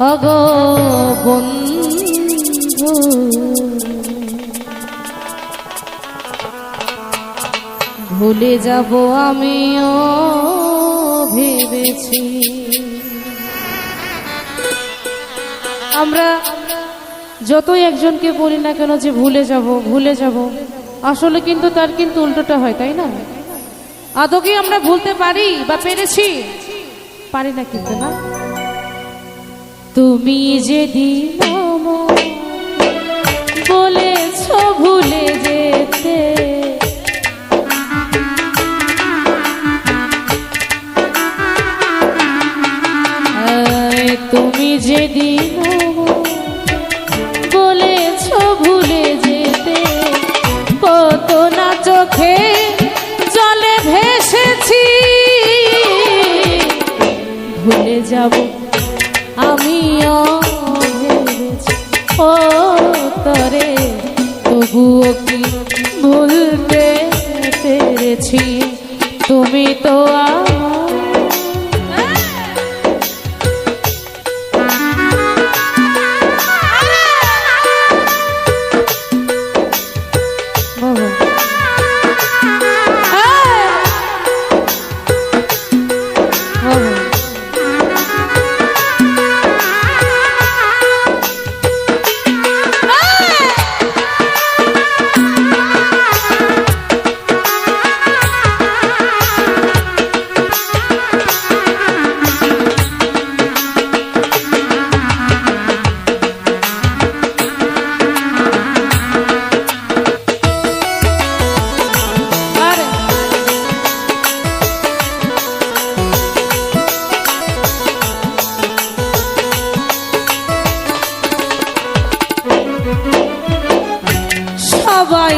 অগ বন্ধু। ভুলে যাব আমিও, ভেবেছি। আমরা যতই একজনকে বলি না কেন যে ভুলে যাব ভুলে যাব, আসলে কিন্তু তার কিন্তু উল্টোটা হয়, তাই না? আদৌ কি আমরা ভুলতে পারি বা পেরেছি? পারি না কিন্তু, না? তুমি যেদিন বলেছ ভুলে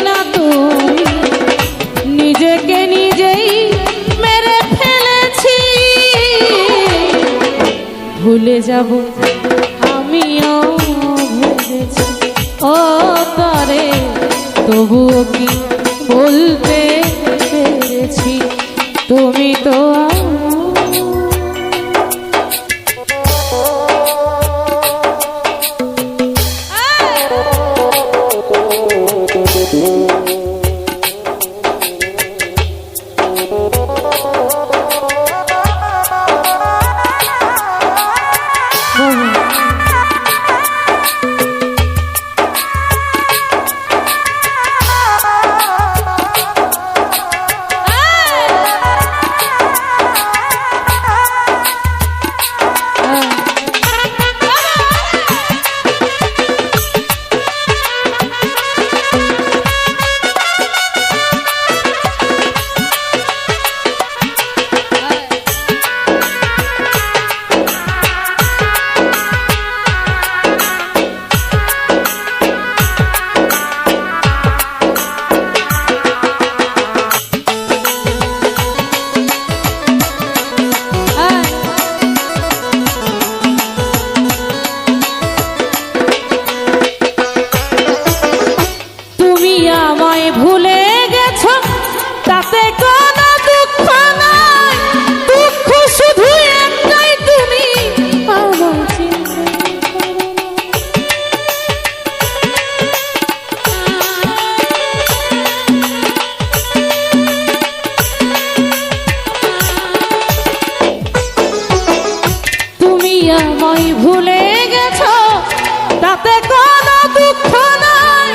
না নিজেকে ভুলে যাব আমিও ভেবেছি ও তরে তবুও কি বলতে পেরেছি? তুমি তুমি ভুলে গেছ? তাতে কোনো দুঃখ নাই।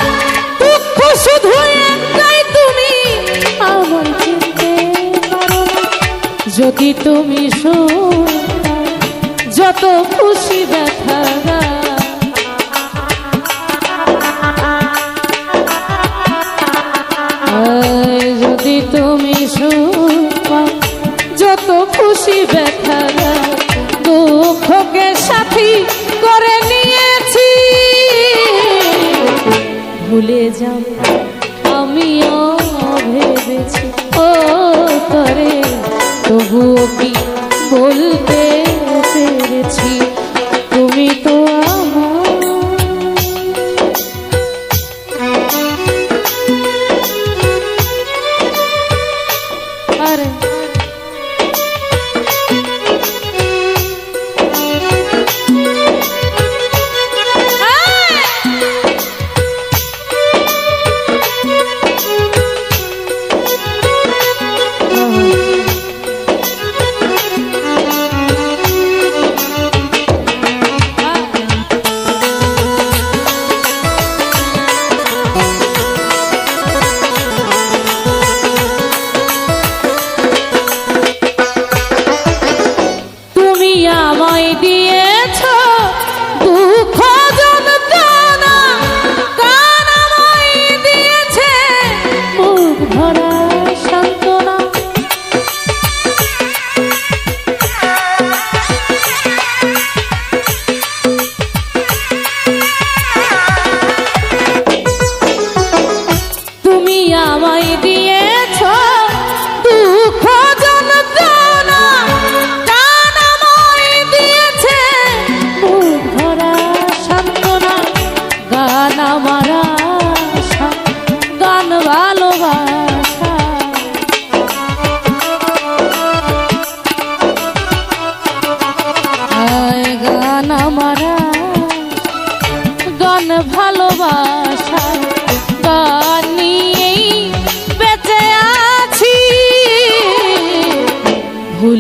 দুঃখ শুধু একটাই তুমি। আমার চিনতে পারো যদি তুমি শোন যত খুশি ব্যথা ভুলে যাব আমিও ভেবেছি ও করে তবুও কি বলতে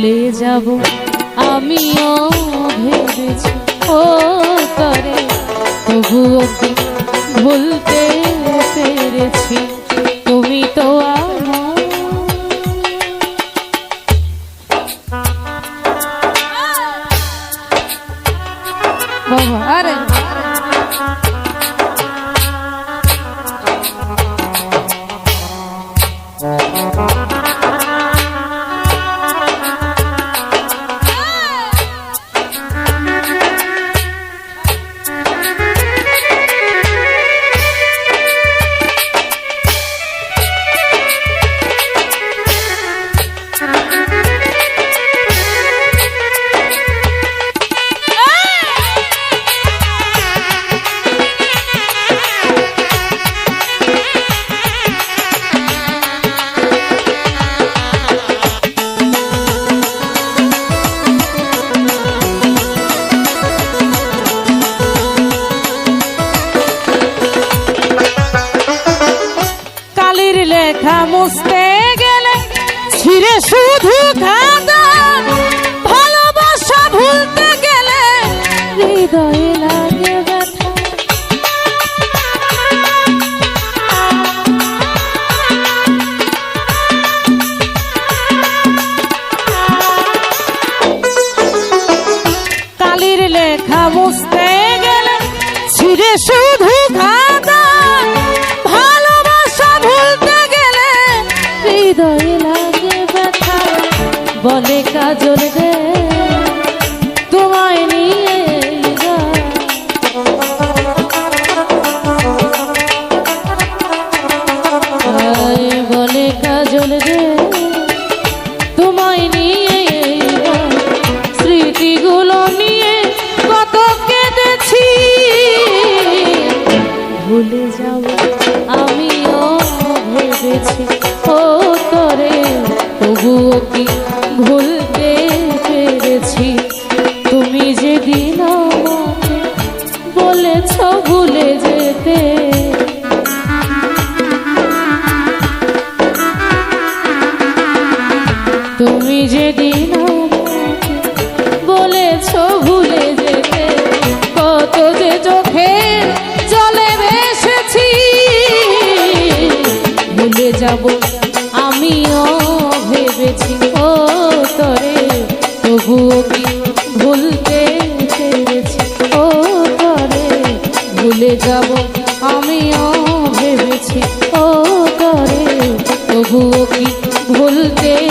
ভুলে যাব। আমিও ভেবেছি ও তরে তবুও ভুলতে পেরেছি? শুধু কাঁদা ভালোবাসা ভুলতে গেলে হৃদয়ে লাগে ব্যথা। কালির লেখা বুঝতে গেলে ছিঁড়ে Yolu today